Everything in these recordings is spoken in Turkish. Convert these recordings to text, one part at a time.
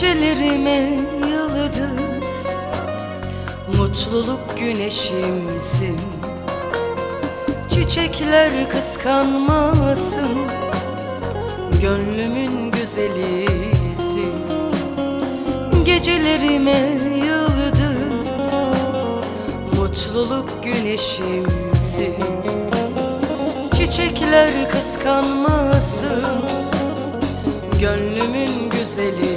Gecelerime yıldız. Mutluluk güneşimsin. Çiçekler kıskanmasın. Gönlümün güzelisin. Gecelerime yıldız. Mutluluk güneşimsin. Çiçekler kıskanmasın. Gönlümün güzeli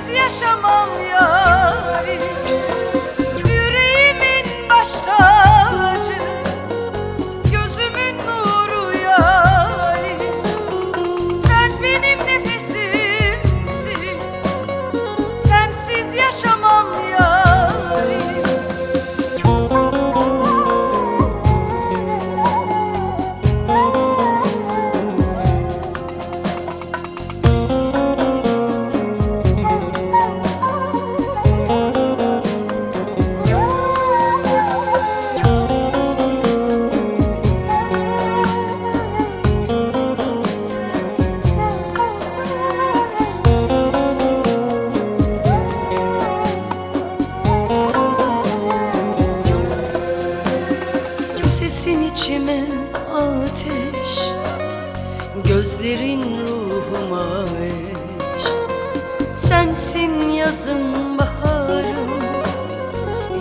Sensiz yaşamam yarim Yüreğimin baş Gözlerin ruhuma eş. Sensin yazın baharım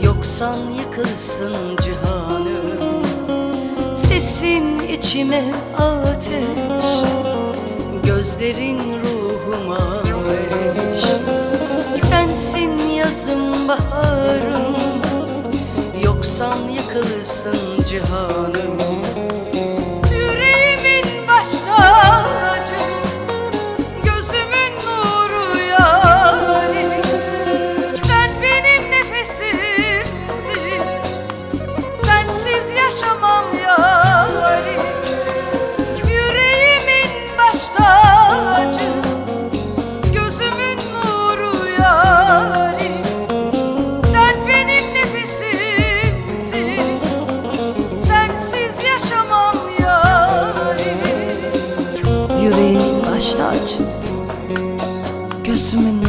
Yoksan yıkılsın cihanım. Sesin içime ateş Gözlerin ruhuma eş. Sensin yazın baharım Yoksan yıkılsın cihanım başta açın Gözümün